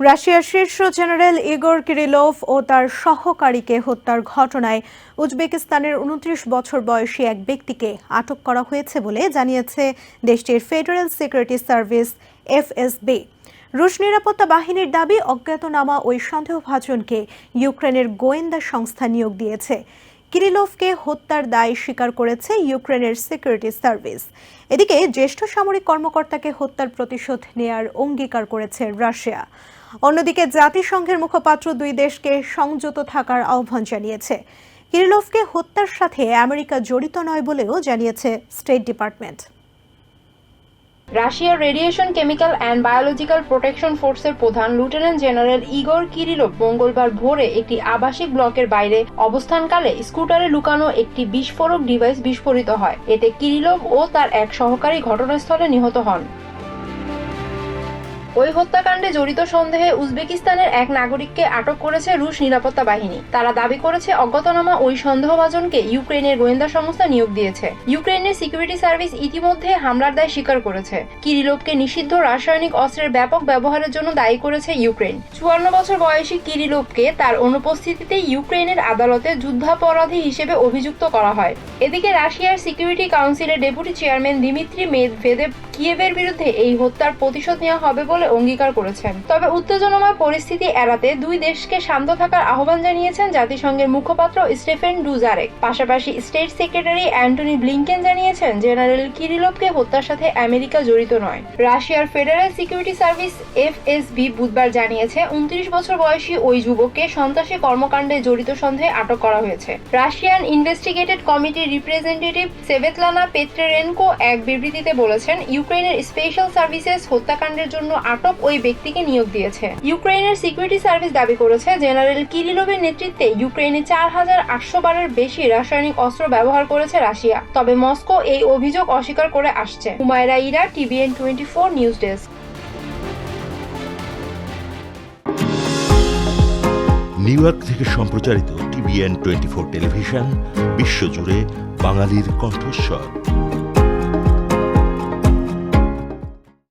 রাশিয়ার শীর্ষ general ইগোর Kirilov ও তার সহকারীকে হত্যার ঘটনায় উজবেকিস্তানের উনত্রিশ বছর বয়সী এক ব্যক্তিকে আটক করা হয়েছে বলে জানিয়েছে দেশটির ফেডারেল সিকিউরিটি সার্ভিস এফএসবি। রুশ নিরাপত্তা বাহিনীর দাবি, অজ্ঞাতনামা ওই সন্দেহভাজনকে ইউক্রেনের গোয়েন্দা সংস্থা নিয়োগ দিয়েছে। কিরিলোভকে হত্যার দায় স্বীকার করেছে ইউক্রেনের সিকিউরিটি সার্ভিস। এদিকে জ্যেষ্ঠ সামরিক কর্মকর্তাকে হত্যার প্রতিশোধ নেয়ার অঙ্গীকার করেছে রাশিয়া। অন্যদিকে জাতিসংঘের মুখপাত্র দুই দেশকে সংযত থাকার আহ্বান জানিয়েছে। কিরিলোভকে হত্যার সাথে আমেরিকা জড়িত নয় বলেও জানিয়েছে স্টেট ডিপার্টমেন্ট। রাশিয়ার radiation chemical and biological protection ফোর্সের প্রধান লেফটেন্যান্ট জেনারেল ইগর কিরিলোভ মঙ্গলবার ভোরে একটি আবাসিক ব্লকের বাইরে অবস্থানকালে স্কুটারে লুকানো একটি বিস্ফোরক ডিভাইস বিস্ফোরিত হয়। এতে কিরিলোভ ও তার এক সহকারী ঘটনাস্থলে নিহত হন। ওই হত্যাকাণ্ডে জড়িত সন্দেহে উজবেকিস্তানের এক নাগরিককে আটক করেছে রুশ নিরাপত্তা বাহিনী। তারা দাবি করেছে, অজ্ঞাতনামা ওই সন্দেহভাজনকে ইউক্রেনের গোয়েন্দা সংস্থা নিয়োগ দিয়েছে। ইউক্রেনের সিকিউরিটি সার্ভিস ইতিমধ্যে হামলার দায় স্বীকার করেছে। কিরিলোভকে নিষিদ্ধ রাসায়নিক অস্ত্রের ব্যাপক ব্যবহারের জন্য দায়ী করেছে ইউক্রেন চুয়ান্ন বছর বয়সী কিরিলোভকে তার অনুপস্থিতিতে ইউক্রেনের আদালতে যুদ্ধাপরাধী হিসেবে অভিযুক্ত করা হয়। এদিকে রাশিয়ার সিকিউরিটি কাউন্সিলের ডেপুটি চেয়ারম্যান দিমিত্রি মেদভেদেব কিয়েভের বিরুদ্ধে এই হত্যার প্রতিশোধ নেওয়া হবে বলে অঙ্গীকার করেছেন। তবে উত্তেজনাময় পরিস্থিতি এড়াতে দুই দেশকে শান্ত থাকার আহ্বান জানিয়েছেন জাতিসংঘের মুখপাত্র স্টেফেন ডুজারেক। পাশাপাশি স্টেট সেক্রেটারি অ্যান্টনি ব্লিংকেন জানিয়েছেন, জেনারেল কিরিলোভকে হত্যার সাথে আমেরিকা জড়িত নয়। রাশিয়ার ফেডারেল সিকিউরিটি সার্ভিস এফএসবি বুধবার জানিয়েছে, উনত্রিশ বছর বয়সী ওই যুবককে সন্ত্রাসী কর্মকাণ্ডে জড়িত সন্দেহে আটক করা হয়েছে। রাশিয়ান ইনভেস্টিগেটেড কমিটির রিপ্রেজেন্টেটিভ সেভেতলানা পেত্রেরেনকো এক বিবৃতিতে বলেছেন ইউক্রেনের স্পেশাল সার্ভিসেস হত্যাকাণ্ডের জন্য আটক ওই ব্যক্তিকে নিয়োগ দিয়েছে। ইউক্রেনের সিকিউরিটি সার্ভিস দাবি করেছে, জেনারেল কিরিলোভের নেতৃত্বে ইউক্রেনে চার হাজার আটশো বারের বেশি রাসায়নিক অস্ত্র ব্যবহার করেছে রাশিয়া। তবে মস্কো এই অভিযোগ অস্বীকার করে আসছে। Humayra Ira, TVN twenty four news desk. New York থেকে সম্প্রচারিত টিভিএন টোয়েন্টি ফোর টেলিভিশন, বিশ্বজুড়ে বাঙালির কণ্ঠস্বর।